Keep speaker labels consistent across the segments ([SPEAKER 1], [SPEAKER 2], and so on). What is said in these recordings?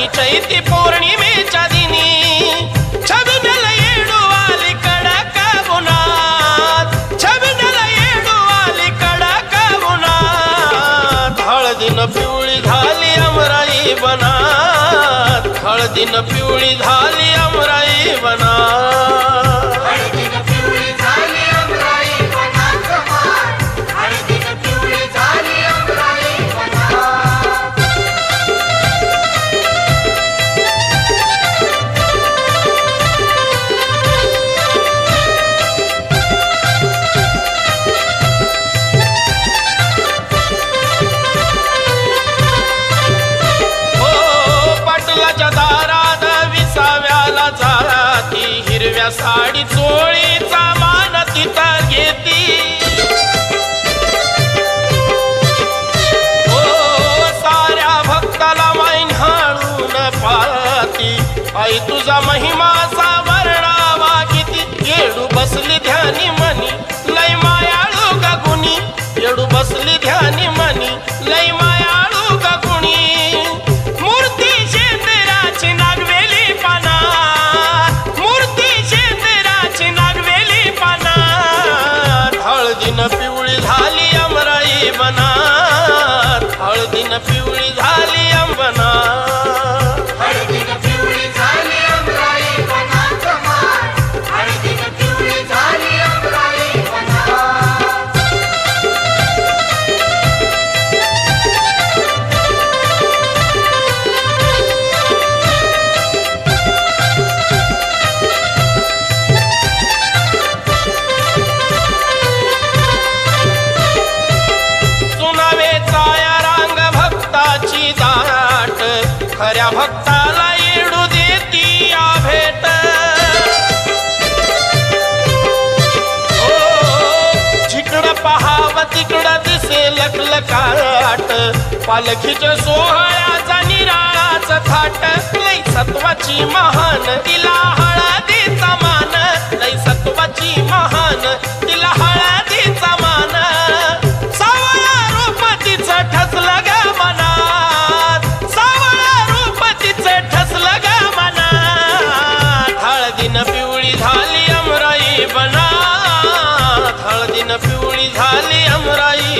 [SPEAKER 1] कानी चैती पौर्णिमेच्या दिनी छबिनल येडू आली कडक उन्हात छबिनल येडू आली कडक उन्हात हळदीनं पिवळी झाली अमराई बनात हळदीनं पिवळी झाली अमराई बनात साडी चोळीचा मान तिथं घेती. हो साऱ्या भक्ताला मायन्हाळून पाती आई तुझा महिमाचा खऱ्या भक्ताला येडू देती या भेट. हो, जिकडं पहाव तिकडं दिसे लखलकाट. पालखीच्या सोहळ्याचा निराळाच थाट. लई सत्वाची महान तिला हळदीचा मान. लई सत्वाची महान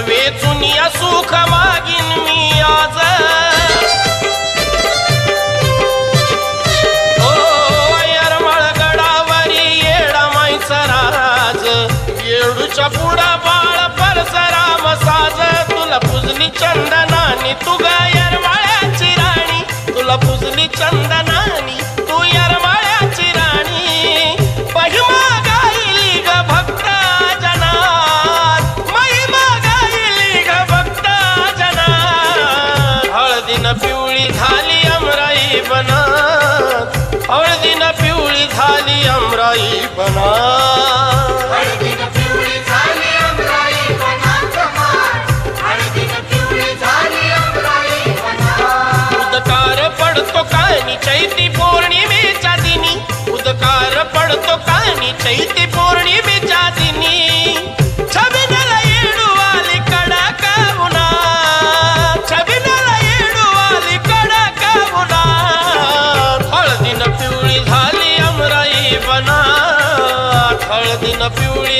[SPEAKER 1] हळदीनं पिवळी सुख मागीन मी आज. ओ यरमळ गडावरी येडा माईचा राज. येडूच्या पुढं बाळ परसराम साज. तुला पुजली चंदनानी तुगा गा यरमाळ्याची राणी. तुला पुजली
[SPEAKER 2] चंदन वनात.
[SPEAKER 1] उदकार पडतो कानी चैती पौर्णिमेच्या दिनी उदकार पडतो कानी चैती पौर्णिमे पिवळी झाली